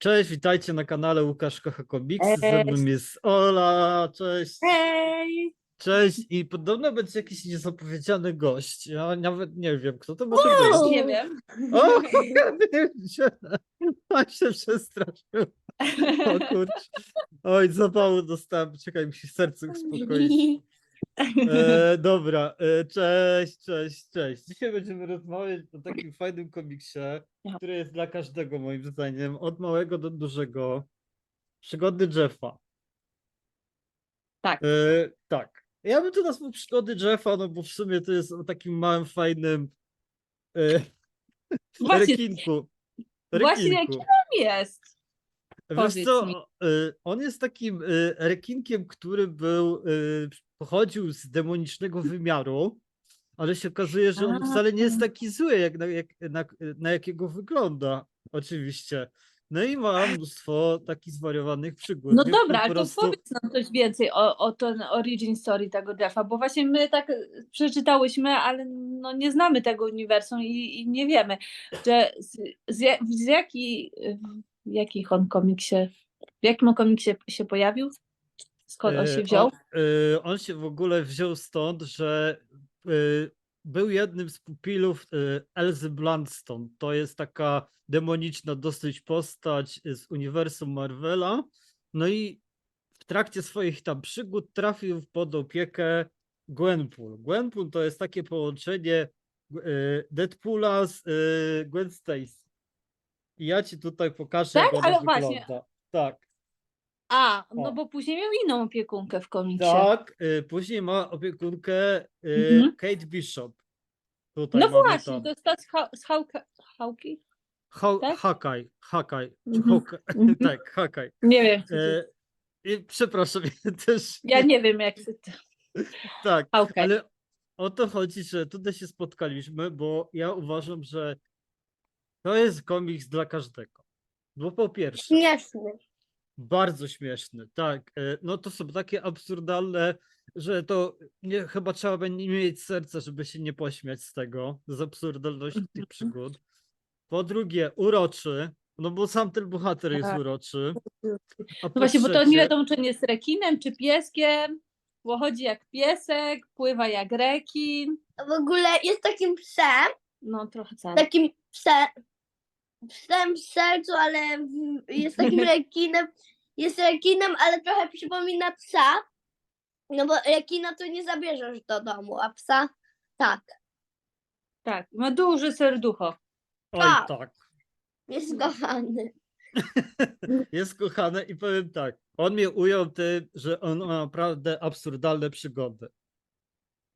Cześć, witajcie na kanale Łukasz Kocha Komiksy. Ze mną jest Ola, cześć. Hej! Cześć i podobno będzie jakiś niezapowiedziany gość. Ja nawet nie wiem, kto to może być. Nie wiem. O, się, on się przestraszył. O kurczę. Oj, zapału dostałem. Czekaj, mi się serce uspokoić. E, dobra, e, cześć, cześć, cześć. Dzisiaj będziemy rozmawiać o takim fajnym komiksie, Ja. który jest dla każdego moim zdaniem, od małego do dużego. Przygody Jeffa. Tak. E, tak. Ja bym to nazwał przygody Jeffa, no bo w sumie to jest o takim małym, fajnym e, Właśnie, rekinku. właśnie rekinku. jaki on jest? Wiesz Powiedz co, y, on jest takim y, rekinkiem, który był, y, pochodził z demonicznego wymiaru, ale się okazuje, że on wcale nie jest taki zły, jak na, jak, na, na jakiego wygląda, oczywiście. No i ma mnóstwo takich zwariowanych przygód. No dobra, ale to prostu- powiedz nam coś więcej o, o ten origin story tego Jeffa, bo właśnie my tak przeczytałyśmy, ale no nie znamy tego uniwersum i, i nie wiemy, że z, z, z jaki, w jakich on komiksie, w jakim on komiksie się pojawił? Skąd on Y, się wziął? On, y, on się w ogóle wziął stąd, że y, był jednym z pupilów Elzy Bluntstone. To jest taka demoniczna dosyć postać z uniwersum Marvela. No i w trakcie swoich tam przygód trafił pod opiekę Gwenpool. Gwenpool to jest takie połączenie Deadpoola z Gwen Stacy. I ja ci tutaj pokażę, Tak? jak ona Ale właśnie. wygląda. Tak. A, no o. bo później miał inną opiekunkę w komiksie. Tak, y, później ma opiekunkę y, Mhm. Kate Bishop. Tutaj No mamy właśnie, tam. to jest ta z, ha, z? Ho- tak? Hakaj, Hakaj, czy Mhm. Hawkeye, Mhm. tak, Hakaj. Nie wiem. to E. I przepraszam, ja też. Ja nie wiem, jak to. Tak, ale o to chodzi, że tutaj się spotkaliśmy, bo ja uważam, że to jest komiks dla każdego. Bo po pierwsze, Śmieszny. Bardzo śmieszny, tak. E, No to są takie absurdalne, że to nie, chyba trzeba będzie mieć serce, żeby się nie pośmiać z tego, z absurdalności tych przygód. Po drugie, uroczy, no bo sam ten bohater jest Tak. uroczy. A No właśnie, bo to nie trzecie- wiadomo, czy on jest rekinem, czy pieskiem, bo chodzi jak piesek, pływa jak rekin. W ogóle jest takim psem, No trochę tak. takim psem, psem w sercu, ale jest takim rekinem, jest rekinem, ale trochę przypomina psa. No bo rekina to nie zabierzesz do domu, a psa tak. Tak, ma duże serducho. Oj, tak. tak. Jest kochany. Jest kochany i powiem tak, on mnie ujął tym, że on ma naprawdę absurdalne przygody.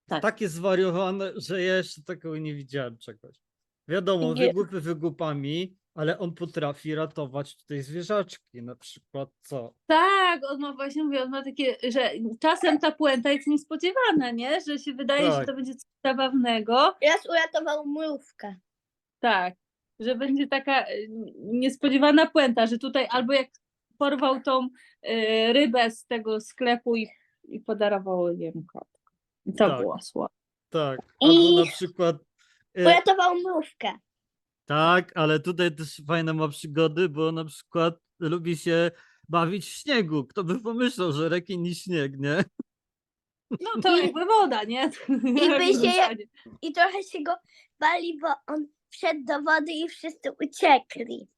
Tak. Takie zwariowane, że ja jeszcze takiego nie widziałem czegoś. Wiadomo, Nie- wygłupy wygłupami, ale on potrafi ratować tutaj zwierzaczki, na przykład co? Tak, on ma właśnie, mówię, on ma takie, że czasem ta puenta jest niespodziewana, nie? Że się wydaje, że Tak. to będzie coś zabawnego. Raz uratował mrówkę. Tak, że będzie taka y, niespodziewana puenta, że tutaj albo jak porwał tą y, rybę z tego sklepu i, i podarował jem kotkę. I to Tak. było słabe. Tak, albo I- na przykład e, Uratował mrówkę. tak, ale tutaj też fajne ma przygody, bo na przykład lubi się bawić w śniegu. Kto by pomyślał, że rekin i śnieg, nie? No to jakby woda, nie? by się- I trochę się go bali, bo on wszedł do wody i wszyscy uciekli.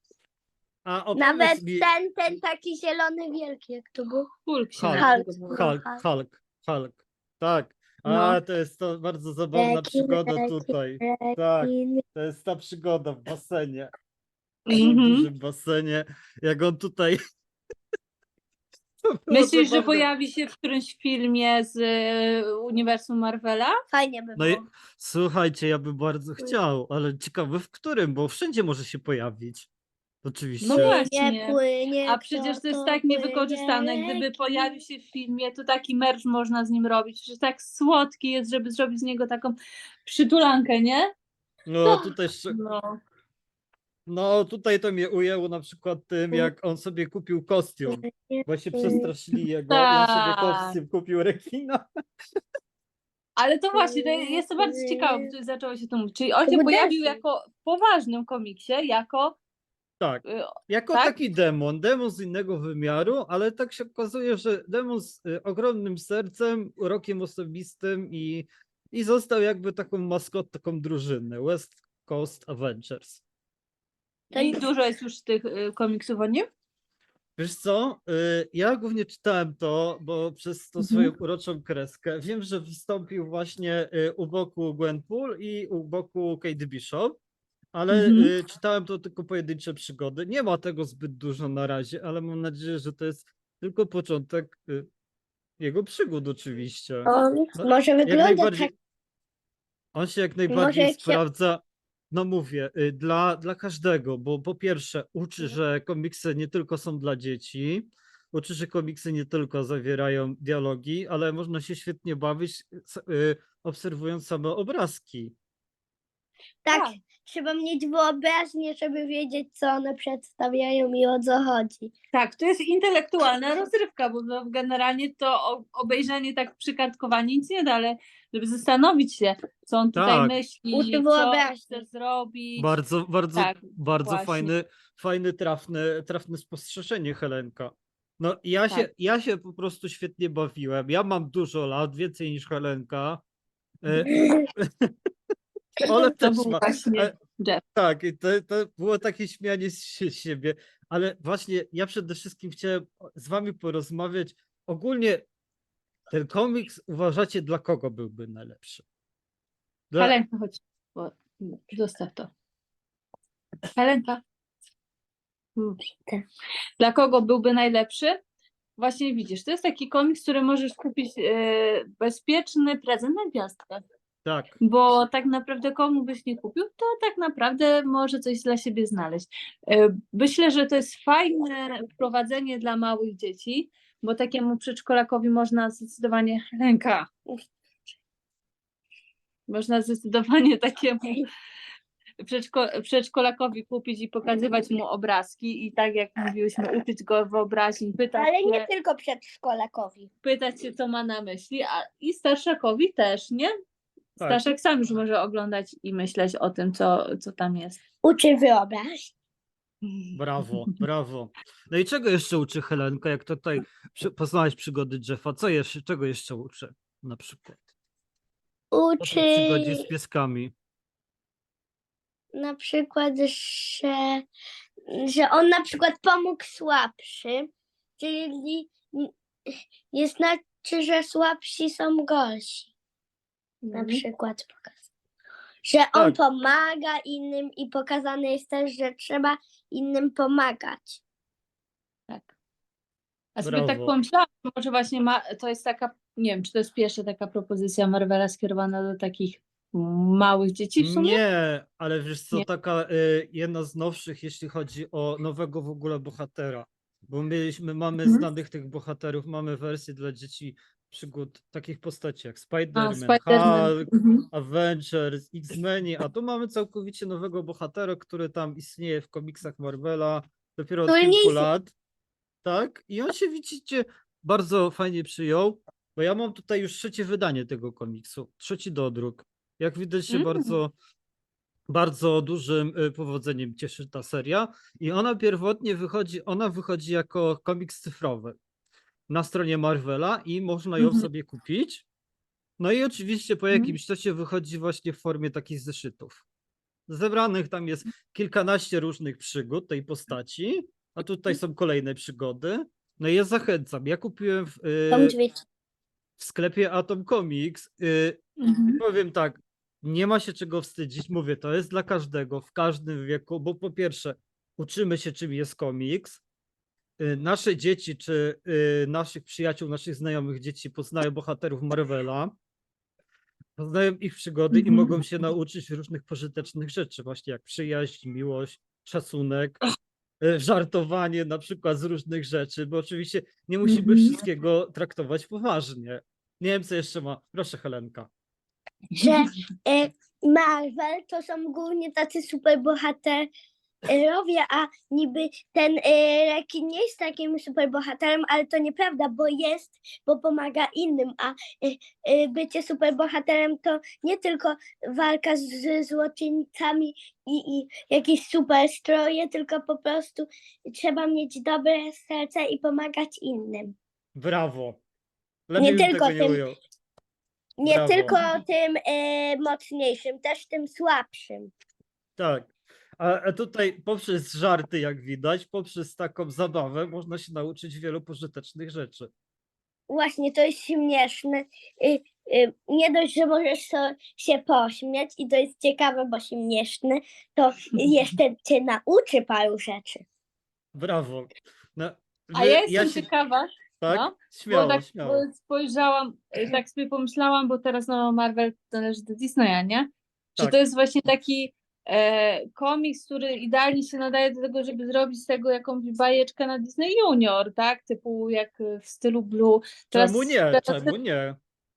A opowiedz Nawet mi... ten, ten taki zielony wielki, jak to był. Hulk się Hulk. Hulk, Hulk, Hulk. Tak. A No. to jest to bardzo zabawna przygoda tutaj. Tak, to jest ta przygoda w basenie. W Mhm. dużym basenie. Jak on tutaj. To było Myślisz, że zabawne. pojawi się w którymś filmie z y, uniwersum Marvela? Fajnie by No było. i słuchajcie, ja bym bardzo chciał, ale ciekawe w którym, bo wszędzie może się pojawić. Oczywiście. No właśnie. Nie płynie, A przecież to jest tak niewykorzystane. Gdyby pojawił się w filmie, to taki merch można z nim robić. Że tak słodki jest, żeby zrobić z niego taką przytulankę, nie? No tutaj, szcz- No. no tutaj to mnie ujęło na przykład tym, jak on sobie kupił kostium, bo się przestraszyli jego i on sobie Tak. kostium kupił rekina. Ale to właśnie, to jest to bardzo ciekawe, bo tu zaczęło się to mówić. Czyli on się pojawił jako w poważnym komiksie, jako Tak, y, jako tak? taki demon, demon z innego wymiaru, ale tak się okazuje, że demon z y, ogromnym sercem, urokiem osobistym i, i został jakby taką maskotką drużyny West Coast Avengers. I nie- dużo jest już tych y, komiksów o nim? Wiesz co, ja głównie czytałem to, bo przez tą Mhm. swoją uroczą kreskę wiem, że wystąpił właśnie u boku Gwenpool i u boku Kate Bishop, ale Mhm. y, czytałem to tylko pojedyncze przygody. Nie ma tego zbyt dużo na razie, ale mam nadzieję, że to jest tylko początek y, jego przygód oczywiście. On No, może wygląda tak. on się jak najbardziej się- sprawdza, no mówię, y, dla, dla każdego, bo po pierwsze uczy, Mhm. że komiksy nie tylko są dla dzieci, uczy, że komiksy nie tylko zawierają dialogi, ale można się świetnie bawić y, obserwując same obrazki. Tak, Tak. trzeba mieć wyobraźnię, żeby wiedzieć, co one przedstawiają i o co chodzi. Tak, to jest intelektualna rozrywka, bo no, generalnie to o- obejrzenie tak przykartkowanie nic nie da, ale żeby zastanowić się, co on tutaj Tak. myśli, Uczy co wyobraźni. chce zrobić. Bardzo, bardzo, Tak, bardzo właśnie. fajny, fajny, trafny, trafne spostrzeżenie, Helenka. No ja się, Tak. ja się po prostu świetnie bawiłem. Ja mam dużo lat, więcej niż Helenka. E, Ole To też był ma. właśnie Jeff. Tak, i to, to było takie śmianie z sie- siebie, ale właśnie ja przede wszystkim chciałem z wami porozmawiać. Ogólnie ten komiks uważacie dla kogo byłby najlepszy? Dla, Helenka, chodź, bo, zostaw to. Helenka. Dobrze. Tak. Dla kogo byłby najlepszy? Właśnie widzisz, to jest taki komiks, który możesz kupić e, bezpieczny prezent na gwiazdkę. Tak, Bo tak naprawdę komu byś nie kupił, to tak naprawdę może coś dla siebie znaleźć. E, Myślę, że to jest fajne wprowadzenie dla małych dzieci, bo takiemu przedszkolakowi można zdecydowanie ręka. Można zdecydowanie takiemu przedszko- przedszkolakowi kupić i pokazywać mu obrazki i tak jak mówiłyśmy, uczyć go wyobraźni, pytać Ale się, nie tylko przedszkolakowi. pytać się, co ma na myśli, a i starszakowi też, nie? Tak. Staszek sam już może oglądać i myśleć o tym, co, co tam jest. Uczy wyobraźni. brawo, brawo. No i czego jeszcze uczy Helenka, jak tutaj przy, poznałeś przygody Jeffa? Co jeszcze, czego jeszcze uczy na przykład? O tej Uczy przygodzie z pieskami. na przykład, że, że on na przykład pomógł słabszym, czyli n- nie znaczy, że słabsi są gorsi. Na Mhm. przykład pokazał. Że on Tak. pomaga innym i pokazane jest też, że trzeba innym pomagać. Tak. A sobie tak Brawo. pomyślałam, że może właśnie ma, to jest taka, nie wiem, czy to jest pierwsza taka propozycja Marvela skierowana do takich małych dzieci w sumie? Nie, ale wiesz co, Nie. taka y, jedna z nowszych, jeśli chodzi o nowego w ogóle bohatera. Bo my, my mamy Mhm. znanych tych bohaterów, mamy wersje dla dzieci przygód takich postaci jak Spider-Man, Spider-Man. Hulk, Mhm. Avengers, X-Meni, a tu mamy całkowicie nowego bohatera, który tam istnieje w komiksach Marvela dopiero od kilku lat. Tak? I on się, widzicie, bardzo fajnie przyjął, bo ja mam tutaj już trzecie wydanie tego komiksu, trzeci dodruk. Jak widać się Mm. bardzo, bardzo dużym y, powodzeniem cieszy ta seria i ona pierwotnie wychodzi, ona wychodzi jako komiks cyfrowy na stronie Marvela i można ją Mhm. sobie kupić. No i oczywiście po Mhm. jakimś czasie wychodzi właśnie w formie takich zeszytów. Zebranych tam jest kilkanaście różnych przygód tej postaci, a tutaj są kolejne przygody. No i ja zachęcam. Ja kupiłem w, y, w sklepie Atom Comics. y, Mhm. Powiem tak, nie ma się czego wstydzić. Mówię, to jest dla każdego, w każdym wieku, bo po pierwsze, uczymy się, czym jest komiks. Y, Nasze dzieci, czy y, naszych przyjaciół, naszych znajomych dzieci poznają bohaterów Marvela, poznają ich przygody i Mhm. mogą się nauczyć różnych pożytecznych rzeczy, właśnie jak przyjaźń, miłość, szacunek, y, żartowanie na przykład z różnych rzeczy, bo oczywiście nie musimy Mhm. wszystkiego traktować poważnie. Nie wiem, co jeszcze ma. Proszę, Helenka. że e, Marvel to są głównie tacy superbohaterowie, robię, a niby ten e, rekin nie jest takim superbohaterem, ale to nieprawda, bo jest, bo pomaga innym, a e, e, bycie superbohaterem to nie tylko walka z, z złoczyńcami i, i jakieś super stroje, tylko po prostu trzeba mieć dobre serce i pomagać innym. Brawo. Lepiej bym tylko tego nie tym- ujął. Nie Brawo. tylko tym e, mocniejszym, też tym słabszym. Tak. A, tutaj poprzez żarty, jak widać, poprzez taką zabawę można się nauczyć wielu pożytecznych rzeczy. Właśnie, to jest śmieszne. Y, y, Nie dość, że możesz so, się pośmiać i to jest ciekawe, bo śmieszne, to jeszcze cię nauczy paru rzeczy. Brawo. No, A ja jestem się- ciekawa, Tak? no, Śmiało, bo tak śmiało. spojrzałam, y, tak sobie pomyślałam, bo teraz no Marvel należy do Disneya, nie? Czy Tak. to jest właśnie taki komiks, który idealnie się nadaje do tego, żeby zrobić z tego jakąś bajeczkę na Disney Junior, tak? Typu jak w stylu Blue. Teraz- Czemu nie? teraz- Czemu nie?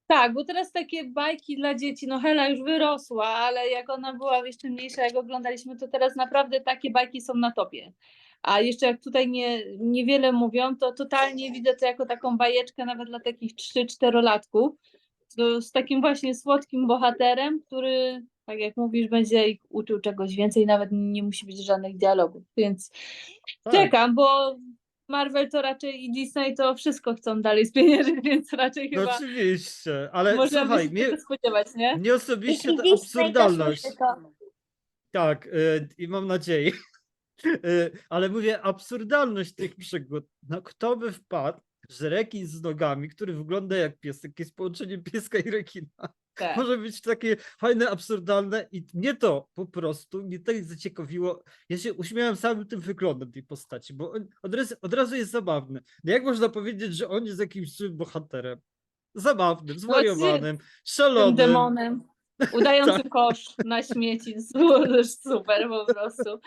Tak, bo teraz takie bajki dla dzieci, no Hela już wyrosła, ale jak ona była jeszcze mniejsza, jak oglądaliśmy, to teraz naprawdę takie bajki są na topie. A jeszcze jak tutaj nie, niewiele mówią, to totalnie widzę to jako taką bajeczkę nawet dla takich 3-4-latków, to z takim właśnie słodkim bohaterem, który, tak jak mówisz, będzie ich uczył czegoś więcej, nawet nie musi być żadnych dialogów, więc Tak. czekam, bo Marvel to raczej i Disney to wszystko chcą dalej spieniężyć, więc raczej No chyba oczywiście, ale można słuchaj, się mnie, spodziewać, nie? mnie osobiście ta absurdalność, tak, y, i mam nadzieję, y, ale mówię, absurdalność tych przygód, no kto by wpadł, że rekin z nogami, który wygląda jak piesek, jest połączeniem pieska i rekina, Tak. może być takie fajne, absurdalne i mnie to po prostu, mnie tak zaciekawiło, ja się uśmiałem samym tym wyglądem tej postaci, bo on od razu, od razu jest zabawny. No jak można powiedzieć, że on jest jakimś bohaterem? Zabawnym, zwariowanym, Tym szalonym. demonem. Udający Tak. kosz na śmieci. Su- Super po prostu.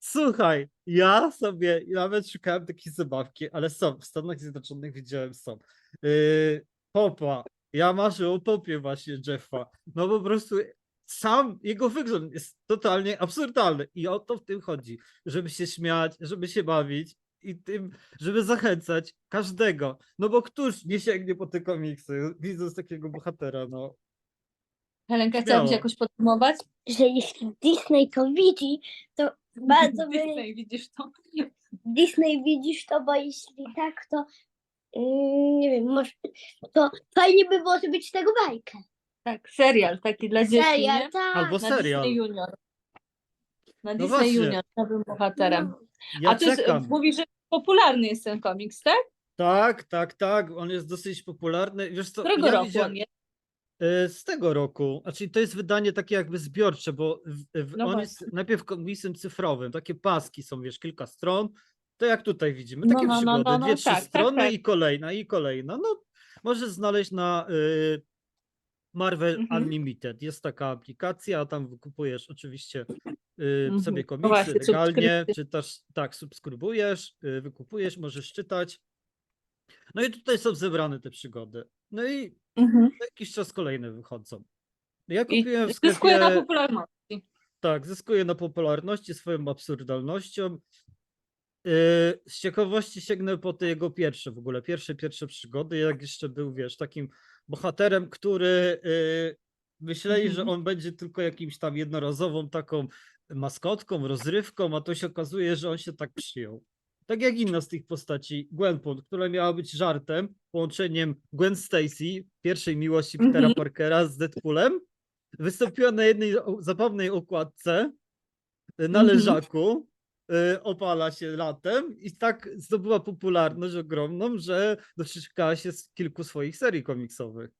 Słuchaj, ja sobie nawet szukałem takiej zabawki, ale są, w Stanach Zjednoczonych widziałem, są. Yy, Popa, ja marzę o Popie właśnie Jeffa, no po prostu sam jego wygląd jest totalnie absurdalny i o to w tym chodzi, żeby się śmiać, żeby się bawić i tym, żeby zachęcać każdego, no bo któż nie sięgnie po te komiksy, widząc takiego bohatera, no. Helenka, chciałabyś jakoś podsumować? że jeśli Disney to widzi, to bardzo by Disney, widzisz to? Disney widzisz to, bo jeśli tak, to mm, nie wiem, może to fajnie by było zrobić z tego bajkę. Tak, serial taki dla dzieci, Serial, nie? tak. Albo Na serial. Disney Junior. Na No Disney właśnie. Junior, nowym bohaterem. No. Ja A ty czekam. mówisz, że popularny jest ten komiks, tak? Tak, tak, tak, on jest dosyć popularny. Wiesz Z co, którego ja roku widziałem- on jest? E, Z tego roku, znaczy to jest wydanie takie jakby zbiorcze, bo w, w, No on jest najpierw komiksem cyfrowym, takie paski są, wiesz, kilka stron, to jak tutaj widzimy, No, takie no, no, przygody, no, no, dwie, trzy tak, tak, strony tak. i kolejna, i kolejna, no możesz znaleźć na y, Marvel Mhm. Unlimited, jest taka aplikacja, tam wykupujesz oczywiście y, Mhm. sobie No komiksy właśnie, legalnie, czytasz, tak, subskrybujesz, y, wykupujesz, możesz czytać, no i tutaj są zebrane te przygody, no i Mhm. jakiś czas kolejne wychodzą. Ja I kupiłem w zyskuje na sklepie, popularności. tak, zyskuje na popularności swoją absurdalnością. Yy, Z ciekawości sięgnę po te jego pierwsze w ogóle, pierwsze, pierwsze przygody, jak jeszcze był, wiesz, takim bohaterem, który yy, myśleli, że Mhm. on będzie tylko jakimś tam jednorazową taką maskotką, rozrywką, a to się okazuje, że on się tak przyjął. Tak jak inna z tych postaci, Gwenpool, która miała być żartem, połączeniem Gwen Stacy, pierwszej miłości Petera Mhm. Parkera z Deadpoolem, wystąpiła na jednej zabawnej okładce y, na Mhm. leżaku, y, opala się latem i tak zdobyła popularność ogromną, że doczekała się z kilku swoich serii komiksowych.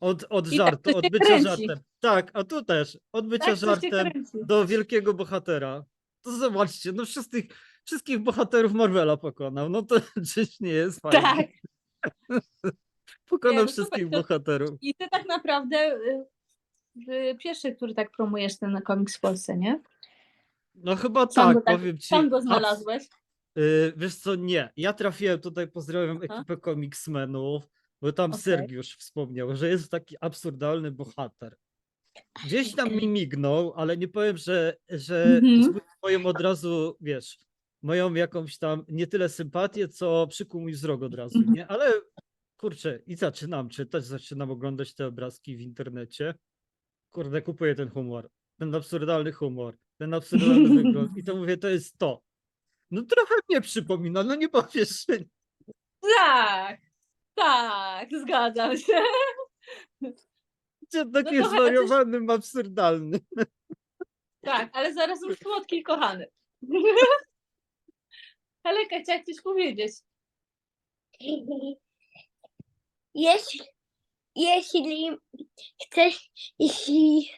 Od, od I tak żartu, to od bycia kręci. żartem. Tak, a tu też, od bycia Tak, żartem do wielkiego bohatera. To zobaczcie, no wszystkich, wszystkich bohaterów Marvela pokonał. No to czyż nie jest fajnie. Tak. Pokonał Nie, no wszystkich bohaterów. I ty tak naprawdę y, y, pierwszy, który tak promujesz ten komiks w Polsce, nie? No chyba Sam tak, go tak- powiem ci. Sam go znalazłeś. Y, wiesz co, nie. Ja trafiłem tutaj, pozdrawiam Aha. ekipę komiksmenów, bo tam Okej. Sergiusz wspomniał, że jest taki absurdalny bohater. gdzieś tam mi mignął, ale nie powiem, że, że Mhm. moją od razu, wiesz, moją jakąś tam nie tyle sympatię, co przykuł mój wzrok od razu, Mhm. nie? Ale kurczę, i zaczynam czytać, zaczynam oglądać te obrazki w internecie. Kurde, kupuję ten humor, ten absurdalny humor, ten absurdalny wygląd i to mówię, to jest to. No trochę mnie przypomina, no nie powiesz, że Tak, tak, zgadzam się. nie, taki trochę coś- zwariowanym, absurdalny. Tak, ale zarazem słodki i kochany. Heleka, chciałaś coś powiedzieć? Jeśli, jeśli chcesz, jeśli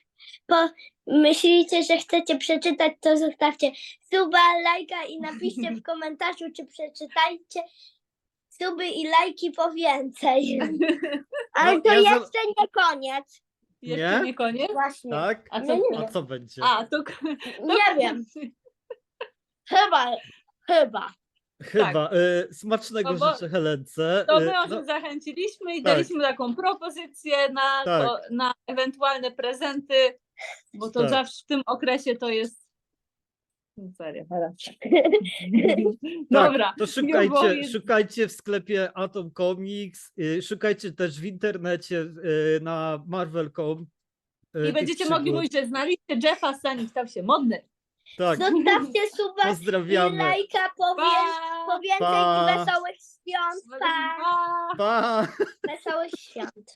po, myślicie, że chcecie przeczytać, to zostawcie suba, lajka i napiszcie w komentarzu, czy przeczytajcie suby i lajki po więcej. Ale No, to ja za- jeszcze nie koniec. Jeszcze Nie? nie koniec? Właśnie. Tak? A No co, A co będzie? a, to, Nie wiem. Chyba, chyba. Chyba. y, smacznego No bo- życzę Helence. To y, my o no, tym zachęciliśmy i tak. daliśmy taką propozycję na, Tak. to, na ewentualne prezenty, bo to Tak. zawsze w tym okresie to jest. No Serio, teraz. tak, Dobra. To nie szukajcie, szukajcie w sklepie Atom Comics, y, szukajcie też w internecie y, na Marvel.com. y, I będziecie mogli mówić, że znaliście Jeffa, zanim stał się modny. Tak, Zostawcie suba i pozdrawiamy. lajka po, wie, Pa! po więcej Pa. wesołych świąt. Pa. Pa! Pa! Wesołych świąt.